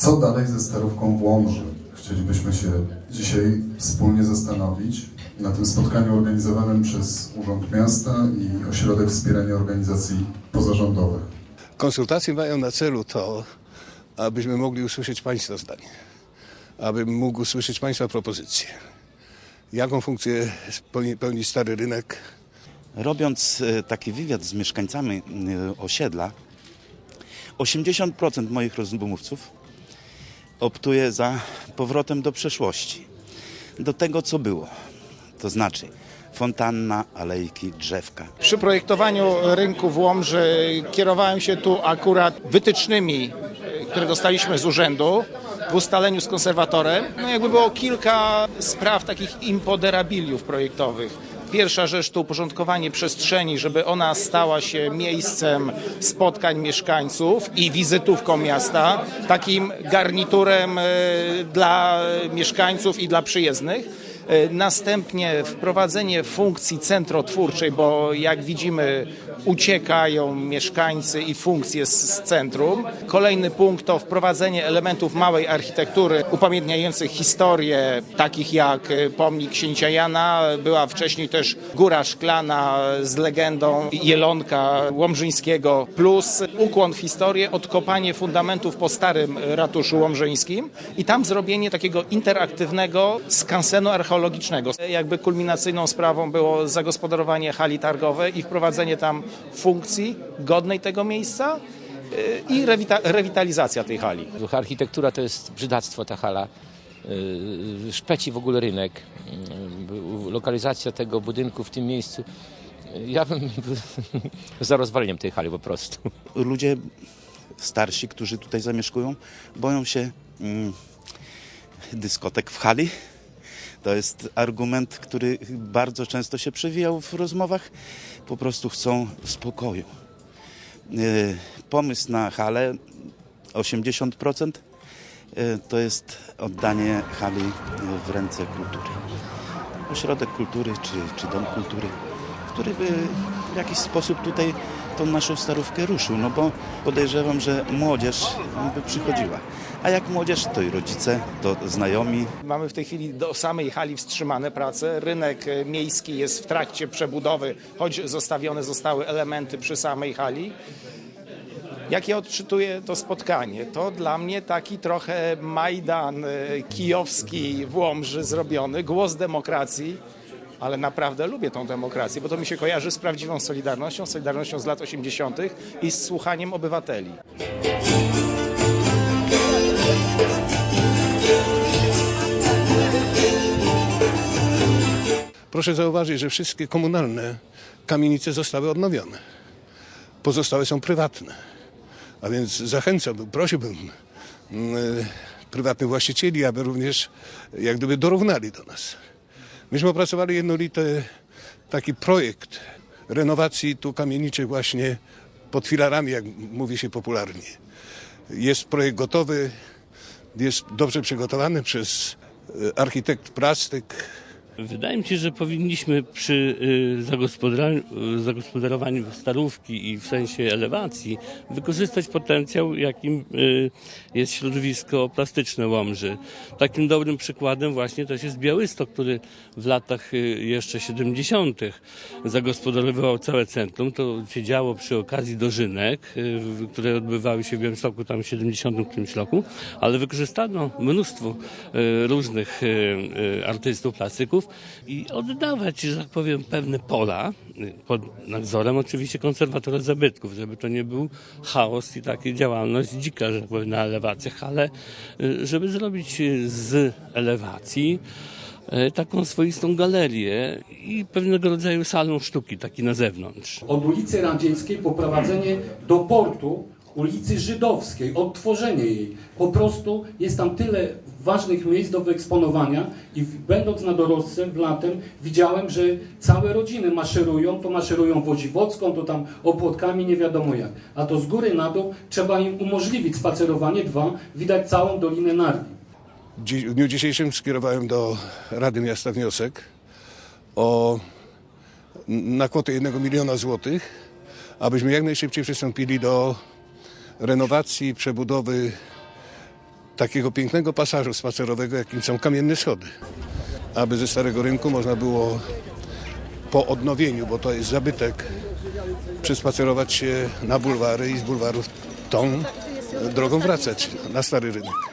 Co dalej ze starówką w Łomży? Chcielibyśmy się dzisiaj wspólnie zastanowić na tym spotkaniu organizowanym przez Urząd Miasta i Ośrodek Wspierania Organizacji Pozarządowych. Konsultacje mają na celu to, abyśmy mogli usłyszeć Państwa zdanie, abym mógł usłyszeć Państwa propozycje. Jaką funkcję pełni, pełni stary rynek? Robiąc e, taki wywiad z mieszkańcami e, osiedla, 80% moich rozmówców optuje za powrotem do przeszłości, do tego, co było. To znaczy fontanna, alejki, drzewka. Przy projektowaniu rynku w Łomży kierowałem się tu akurat wytycznymi, które dostaliśmy z urzędu w ustaleniu z konserwatorem. No jakby było kilka spraw takich impoderabiliów projektowych. Pierwsza rzecz to uporządkowanie przestrzeni, żeby ona stała się miejscem spotkań mieszkańców i wizytówką miasta, takim garniturem e, dla mieszkańców i dla przyjezdnych. E, Następnie wprowadzenie funkcji centrotwórczej, bo jak widzimy uciekają mieszkańcy i funkcje z, centrum. Kolejny punkt to wprowadzenie elementów małej architektury upamiętniających historię, takich jak e, pomnik księcia Jana. Była wcześniej też góra szklana z legendą Jelonka Łomżyńskiego, plus ukłon w historię, odkopanie fundamentów po starym ratuszu łomżyńskim i tam zrobienie takiego interaktywnego skansenu archeologicznego. Jakby kulminacyjną sprawą było zagospodarowanie hali targowej i wprowadzenie tam funkcji godnej tego miejsca yy, i rewita- rewitalizacja tej hali. Architektura to jest brzydactwo, ta hala. Yy, Szpeci w ogóle rynek. Yy, Lokalizacja tego budynku w tym miejscu. Ja bym był za rozwaleniem tej hali po prostu. Ludzie starsi, którzy tutaj zamieszkują, boją się mm, dyskotek w hali. To jest argument, który bardzo często się przewijał w rozmowach. Po prostu chcą spokoju. Yy, Pomysł na halę 80% yy, to jest oddanie hali w ręce kultury. Ośrodek kultury czy, czy dom kultury, który by w jakiś sposób tutaj tą naszą starówkę ruszył, no bo podejrzewam, że młodzież by przychodziła. A jak młodzież, to i rodzice, to znajomi, Mamy w tej chwili do samej hali wstrzymane prace. Rynek e, miejski jest w trakcie przebudowy, choć zostawione zostały elementy przy samej hali. Jak ja odczytuję to spotkanie? To dla mnie taki trochę Majdan e, kijowski w Łomży zrobiony, głos demokracji, ale naprawdę lubię tą demokrację, bo to mi się kojarzy z prawdziwą Solidarnością, Solidarnością z lat 80. i z słuchaniem obywateli. Proszę zauważyć, że wszystkie komunalne kamienice zostały odnowione. Pozostałe są prywatne. A więc zachęcałbym, prosiłbym mm, e, prywatnych właścicieli, aby również jak gdyby dorównali do nas. Myśmy opracowali jednolity taki projekt renowacji tu kamieniczych właśnie pod filarami, jak mówi się popularnie. Jest projekt gotowy, jest dobrze przygotowany przez e, architekt plastyk, Wydaje mi się, że powinniśmy przy y, zagospodarowaniu, zagospodarowaniu starówki i w sensie elewacji wykorzystać potencjał, jakim y, jest środowisko plastyczne Łomży. Takim dobrym przykładem właśnie też jest Białystok, który w latach y, jeszcze 70. zagospodarowywał całe centrum. To się działo przy okazji dożynek, y, które odbywały się w Białymstoku tam w 70 którymś roku, ale wykorzystano mnóstwo y, różnych y, y, artystów, plastyków i oddawać, że tak powiem, pewne pola y, pod nadzorem oczywiście konserwatora zabytków, żeby to nie był chaos i taka działalność dzika, że tak powiem, na elewacjach, ale y, żeby zrobić y, z elewacji taką swoistą galerię i pewnego rodzaju salon sztuki, taki na zewnątrz. od ulicy Radzieckiej poprowadzenie do portu ulicy Żydowskiej, odtworzenie jej. Po prostu jest tam tyle ważnych miejsc do wyeksponowania i będąc na dorosłym latem widziałem, że całe rodziny maszerują, to maszerują Wodziwocką, to tam opłotkami, nie wiadomo jak. A to z góry na dół trzeba im umożliwić spacerowanie, dwa, widać całą Dolinę Narwi. W dniu dzisiejszym skierowałem do Rady Miasta wniosek o na kwotę 1 miliona złotych, abyśmy jak najszybciej przystąpili do renowacji, przebudowy takiego pięknego pasażu spacerowego, jakim są kamienne schody. Aby ze Starego Rynku można było po odnowieniu, bo to jest zabytek, przespacerować się na bulwary i z bulwarów tą drogą wracać na Stary Rynek.